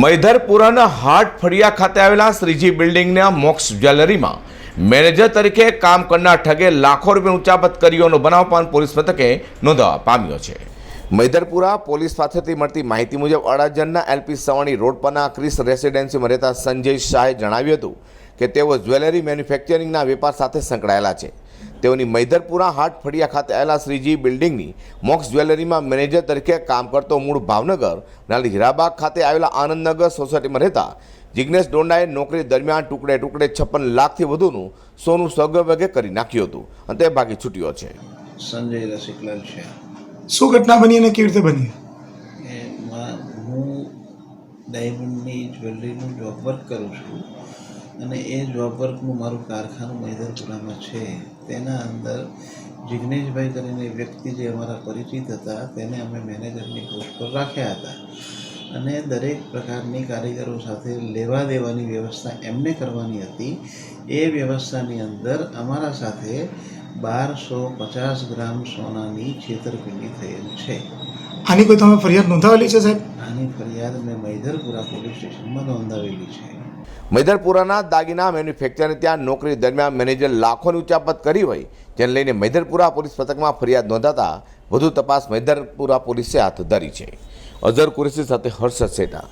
મૈધરપુરાના હાટ ફળિયા ખાતે આવેલા શ્રીજી બિલ્ડિંગના મોક્સ જ્વેલરીમાં મેનેજર તરીકે કામ કરનાર ઠગે લાખો રૂપિયા ઉંચાપત કર્યોનો બનાવ પણ પોલીસ મથકે નોંધવા પામ્યો છે. મૈદરપુરા પોલીસ પાસેથી મળતી માહિતી મુજબ અડાજણના એલપી સવાણી રોડ પરના ક્રિસ રેસિડેન્સીમાં રહેતા સંજય શાહે જણાવ્યું હતું કે તેઓ જ્વેલરી મેન્યુફેક્ચરિંગના વેપાર સાથે સંકળાયેલા છે. તેઓની મૈધરપુરા હાટ ફળિયા ખાતે આવેલા શ્રીજી બિલ્ડિંગની મોક્સ જ્વેલરીમાં મેનેજર તરીકે કામ કરતો મૂળ ભાવનગર નાલી હીરાબાગ ખાતે આવેલા આનંદનગર સોસાયટીમાં રહેતા જિગ્નેશ ડોંડાએ નોકરી દરમિયાન ટુકડે ટુકડે છપ્પન લાખથી વધુનું સોનું સગવગે કરી નાખ્યું હતું. અને તે ભાગી છૂટ્યો છે. સંજય રસિકલાલ છે. શું ઘટના બની અને કેવી રીતે બની? હું ડાયમંડની જ્વેલરીનું જોબ વર્ક કરું છું. અને એ જોબ વર્કનું મારું કારખાનું મૈદરપુરામાં છે. તેના અંદર જિગ્નેશભાઈ કરીને વ્યક્તિ જે અમારા પરિચિત હતા, તેને અમે મેનેજરની પોસ્ટ પર રાખ્યા હતા. અને દરેક પ્રકારની કારીગરો સાથે લેવા દેવાની વ્યવસ્થા એમને કરવાની હતી. એ વ્યવસ્થાની અંદર અમારા સાથે બારસો પચાસ ગ્રામ સોનાની છેતરપિંડી થયેલ છે. આની કોઈ તમે ફરિયાદ નોંધાવેલી છે સાહેબ? આની ફરિયાદ મેં મૈદરપુરા પોલીસ સ્ટેશનમાં નોંધાવેલી છે. મૈદરપુરાના દાગીના મેન્યુફેક્ચરની ત્યાં નોકરી દરમિયાન મેનેજર લાખોની ઉચાપત કરી હોય, જેને લઈને મૈદરપુરા પોલીસ પથકમાં ફરિયાદ નોંધાતા વધુ તપાસ મૈદરપુરા પોલીસે હાથ ધરી છે. અઝર કુરેશી સાથે હર્ષદ સેટા.